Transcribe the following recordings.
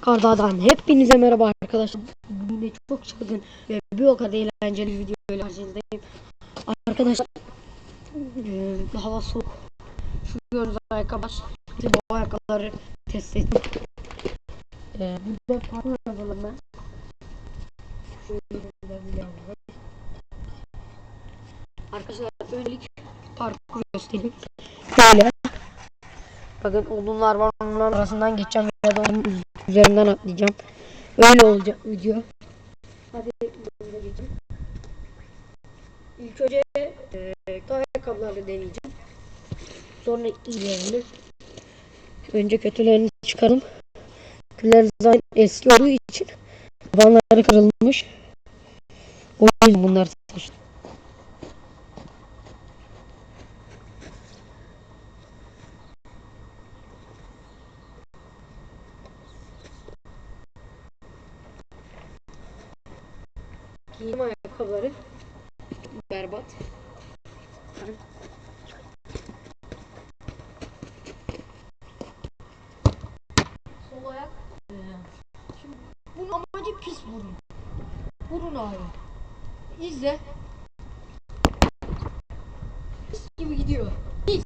Kardağ'dan hepinize merhaba arkadaşlar. Yine çok çılgın ve bir o kadar eğlenceli bir video ile karşınızdayım. Arkadaşlar eee, hava soğuk. Şu gördüğünüz ayakkabılar. Bu ayakkabıları test ettim. Eee burada parkur yapalım ben. Bir. Arkadaşlar öncelik parkur göstereyim. Şöyle. Bakın odunlar var onların arasından geçeceğim ya da onun üz- üzerinden atlayacağım. Öyle olacak video. Hadi bölümde geçelim. İlk önce e, ayakkabıları deneyeceğim. Sonra ilerleyelim. Önce kötülerini çıkaralım. Kötüler zaten eski olduğu için tabanları kırılmış. O yüzden bunlar taşıdı. Giyim ayakkabıları berbat. Ben- Sol ayak. Ee, Şimdi bunun amacı pis burun. Burun abi. İzle. Pis gibi gidiyor. Pis.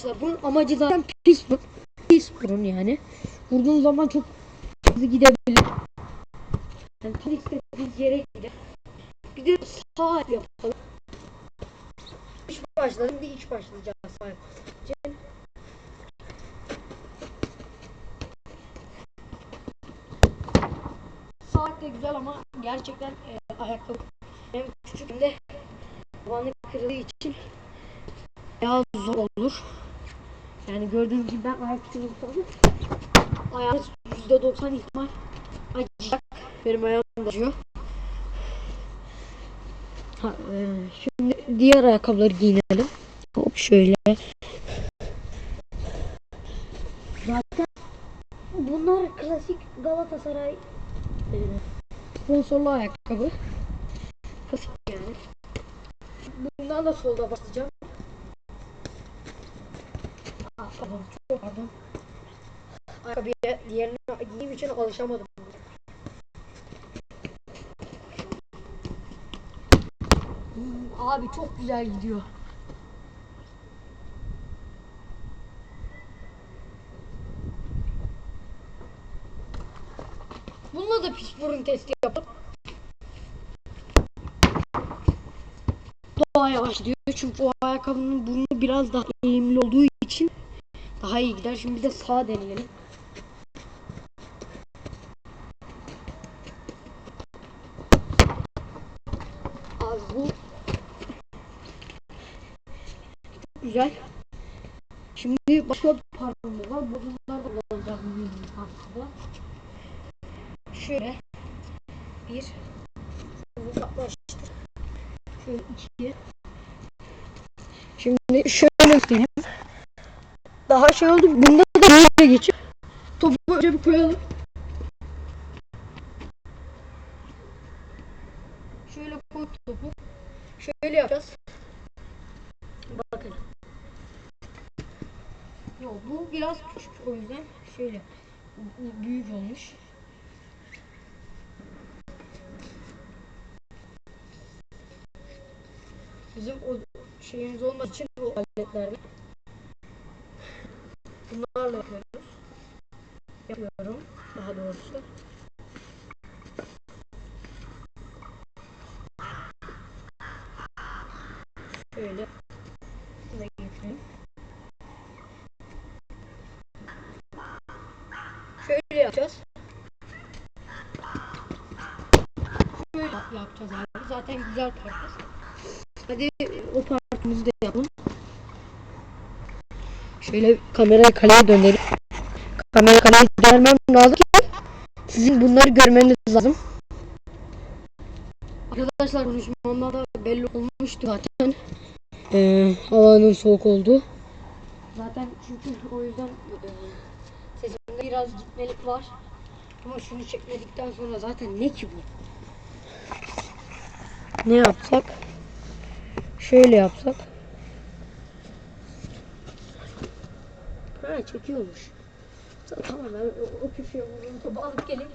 Arkadaşlar bunun amacı zaten pis. Pis burun yani. Vurduğun zaman çok hızlı gidebilir. Yani tam istediğiniz yere gider. Bir de sağ yapalım. İç başladım bir iç başlayacağız sağ. Sağ ayak da güzel ama gerçekten e, ayakkabı hem küçük hem de tabanı kırıldığı için biraz zor olur. Yani gördüğünüz gibi ben ayak içini tutalım. Ayağınız %90 ihtimal acıyacak. Benim ayağım da acıyor. Ha, e, şimdi diğer ayakkabıları giyinelim. Hop şöyle. Zaten bunlar klasik Galatasaray e, sponsorlu ayakkabı. Klasik yani. Bundan da solda basacağım. Pardon, çok pardon. Ayakkabıya diğerine giyim için alışamadım. Abi çok güzel gidiyor. Bununla da pis burun testi yapıp daha yavaş gidiyor. Çünkü o ayakkabının burnu biraz daha eğimli olduğu daha iyi gider. Şimdi bir de sağ deneyelim. Abi bu güzel. Şimdi başka bir parfümümüz var. Bunlar da parfümde. Şöyle bir uzaklaştır. Şöyle iki. Şimdi şöyle göstereyim. Daha şey oldu. Bunda da böyle geçip topu önce bir koyalım. Şöyle koy topu. Şöyle yapacağız. Bakın. Yok bu biraz küçük o yüzden şöyle büyük olmuş. Bizim o şeyimiz olmadığı için bu aletlerle bunlarla yapıyoruz. Yapıyorum daha doğrusu. Şöyle şuna getireyim. Şöyle yapacağız. Şöyle yapacağız abi. Zaten güzel parçası. Hadi o partimizi de yapalım. Şöyle kamerayı kaleye dönelim. Kamera kaleye dönermem lazım ki sizin bunları görmeniz lazım. Arkadaşlar konuşmamda da belli olmuştu zaten. Ee, havanın soğuk olduğu. Zaten çünkü o yüzden e, sesimde biraz gitmelik var. Ama şunu çekmedikten sonra zaten ne ki bu? Ne yapsak? Şöyle yapsak. Ha çekiyormuş. Tamam ben o, o köşeye vurduğum topu alıp geleyim.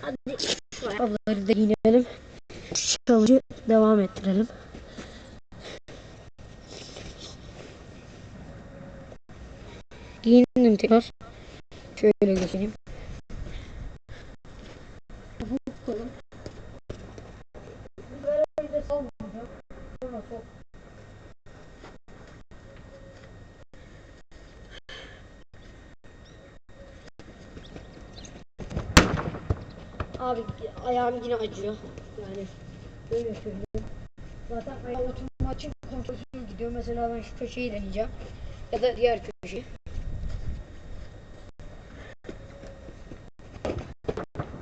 Hadi ayakkabıları da giyinelim. Challenge'ı devam ettirelim. Giyindim tekrar. Şöyle göstereyim. Bu kolum. Böyle de salmayacağım. Sonra sok. Abi ayağım yine acıyor. Yani böyle söyleyeyim. Zaten ayağa oturma için kontrolsüz gidiyor. Mesela ben şu köşeyi deneyeceğim. Ya da diğer köşeyi.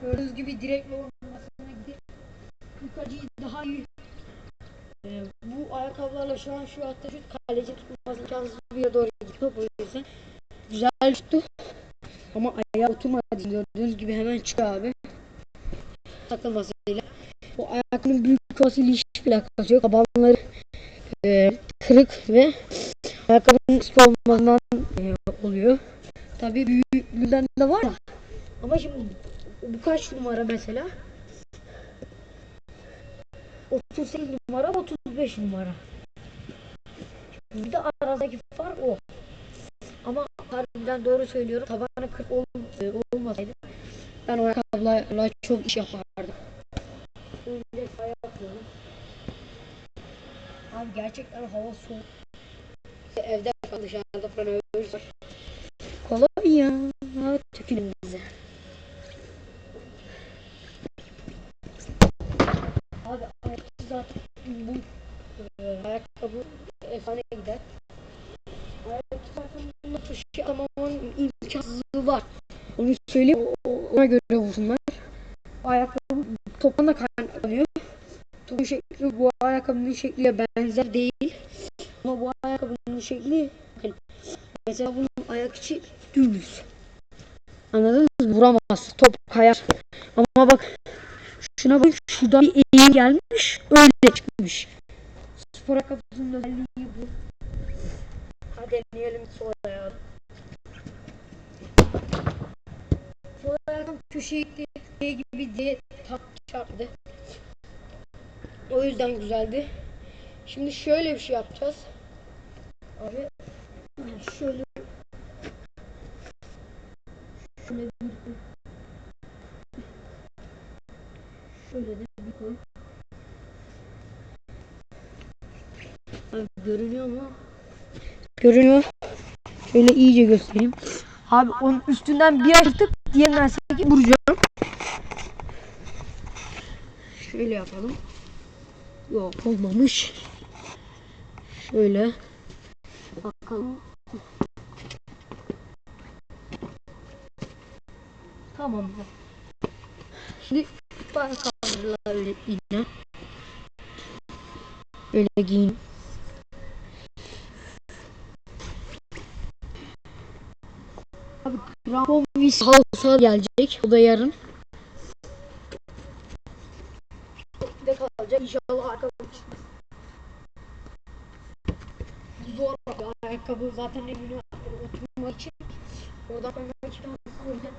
Gördüğünüz gibi direkt olmasına gidip yukarıyı daha iyi ee, bu ayakkabılarla şu an şu hatta şu kaleci tutması imkansız bir yere doğru gidiyor bu yüzden güzel tuttu ama ayağa oturmadı gördüğünüz gibi hemen çıkıyor abi takılmasıyla bu ayakkabının büyük olmasıyla hiçbir alakası yok tabanları e, kırık ve ayakkabının sık olmasından e, oluyor tabi büyüklüğünden de var da ama şimdi bu kaç numara mesela 38 numara 35 numara. Bir de aradaki fark o. Ama harbiden doğru söylüyorum. Tabanı 40 ol, e, olmasaydı ben o ayakkabılarla çok iş yapardım. Önce ayak yapıyorum. Abi gerçekten hava soğuk. Evde kal dışarıda falan ölürüz. Kolay ya. Tükürün bize. Abi ayakkabı zaten bu e, ayakkabı efsane gider. Ayakkabı zaten bununla taşı almamın imkansızlığı var. Onu söyleyeyim o- o- ona göre vursunlar. Ayakkabı toptan da kaynaklanıyor. Topun şekli bu ayakkabının şekliyle benzer değil. Ama bu ayakkabının şekli bakın, mesela bunun ayak içi dümdüz. Anladınız mı? Vuramaz. Top kayar. Ama bak Şuna bak şurada bir eğim gelmiş öyle çıkmış. Spor ayakkabısının özelliği bu. Hadi deneyelim sol ayağı. Sol ayağım köşeye şey gibi diye tak çarptı. O yüzden güzeldi. Şimdi şöyle bir şey yapacağız. Abi şöyle şöyle bir Şöyle de bir koy. Abi görünüyor mu? Görünüyor. Şöyle iyice göstereyim. Abi onun üstünden bir açtık diğerinden sanki vuracağım. Şöyle yapalım. Yok olmamış. Şöyle. Bakalım. Tamam. Şimdi ayakkabılarla yine öyle giyin. Abi krampon vis halsa gelecek. O da yarın. Kalacak. İnşallah ayakkabı çıkmaz. Zor bir ayakkabı zaten evine oturmak için. Oradan ben yüzden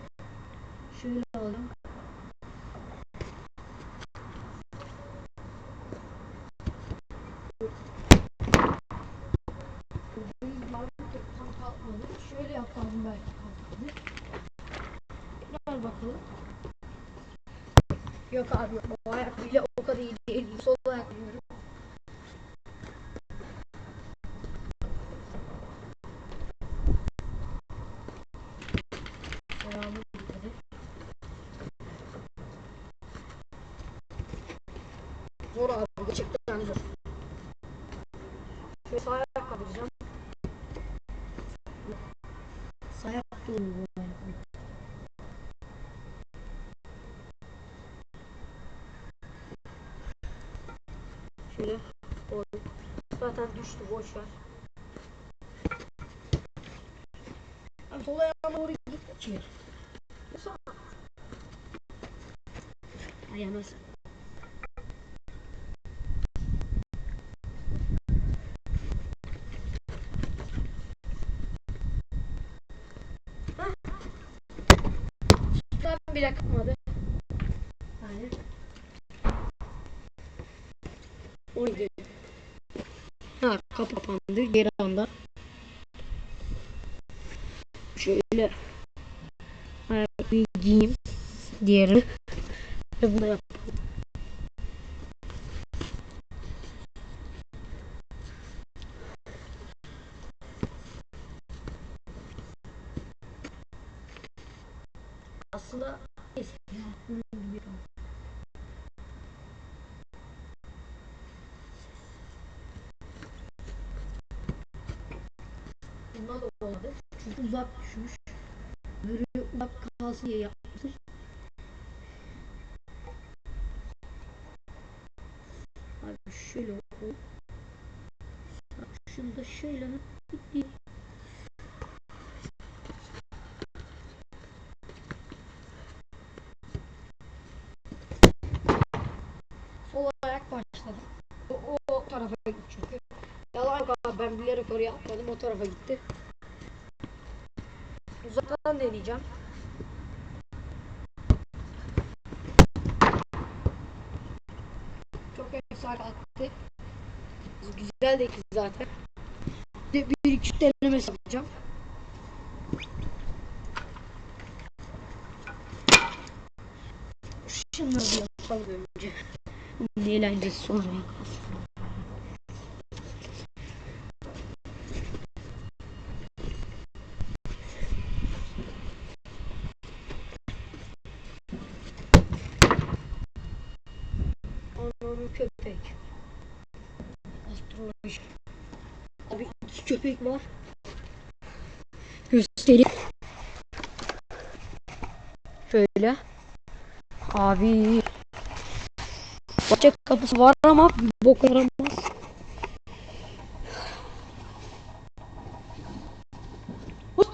şöyle alalım. Şöyle yapalım belki kalkmadı. Gel bakalım. Yok abi. O ayakkabıyla kadar iyi değil. Sol ayak. Şöyle. Oy. Zaten düştü boş ver. Yani sol ayağıma doğru git. Çevir. Ayağıma Ben bile kalmadı. Hayır. 17. Ha kapandı geri anda. Şöyle ayakkabıyı giyeyim. Diğerini. Ve bunu yapalım. Aslında neyse. Bunun gibi yapalım. Bunda da olmadı. Çünkü uzak düşmüş. Böyle uzak kalsın diye yapmıştır. Abi şöyle ol. Şunu da şöyle bitti. Sol ayak başladı. O, o, o tarafa gitti çünkü. Yalan yok abi ben bilerek oraya atmadım o tarafa gitti. Deneyeceğim. Çok efsane attı. Güzel de ikisi zaten. Bir, iki denemesi yapacağım. Şunları yapalım önce. Bunun eğlencesi sonra kalsın. Ananı köpek. Astroloji. Abi iki köpek var. Göstereyim. Şöyle. Abi. Bahçe kapısı var ama bok yaramaz. Hop.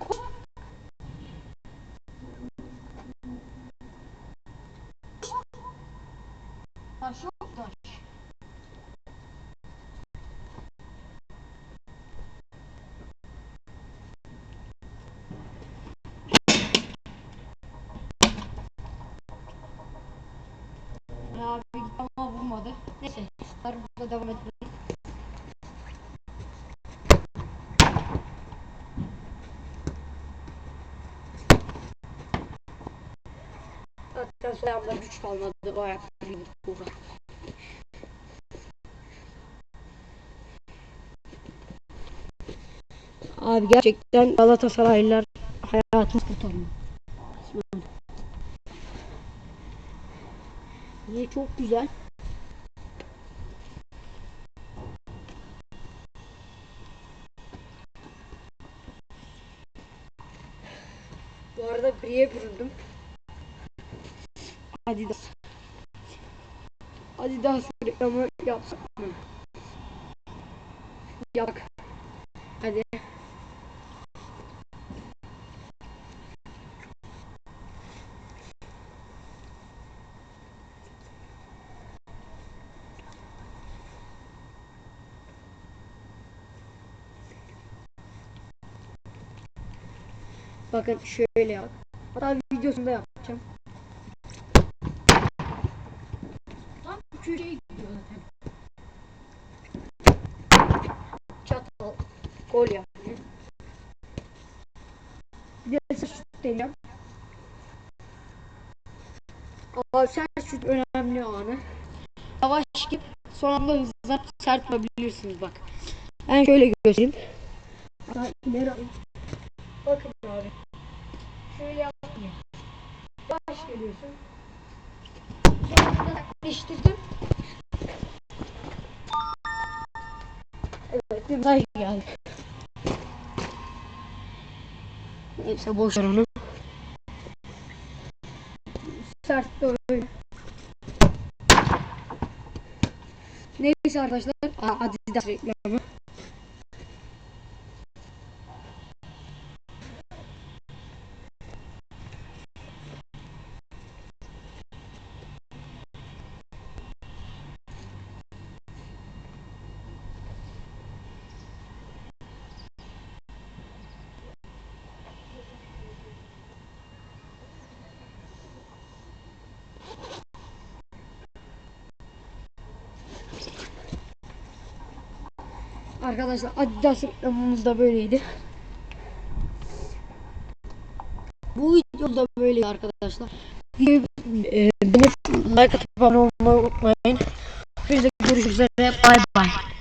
Hop. Taş yok taş. Abi gitti ama vurmadı. Neyse. Burada devam edelim. Zaten son ayağımda güç kalmadı. O ayakkabıyı vurdu. Abi gerçekten Galatasaraylılar hayatını kurtarıyor. Niye çok güzel. Bu arada griye büründüm. Adidas. Adidas reklamı yapsak mı? Yap. Hadi. Bakın şöyle yap. Hatta videosunda yapacağım. Tam köşeye gidiyor zaten. Çatal. Gol yapıyor. Bir de şut. Ama sert şut önemli anı. Yavaş git son anda hızlanıp sert yapabilirsiniz bak. Ben şöyle göstereyim. Bakın abi. Şöyle yapmayın. Yavaş geliyorsun. Sonra değiştirdim. Evet bir daha geldi. Neyse boş ver onu. Sert de öyle. Neyse arkadaşlar. Adidas reklamı. Arkadaşlar Adidas reklamımız da böyleydi. Bu video da böyleydi arkadaşlar. Videoyu e, beğenip like atıp abone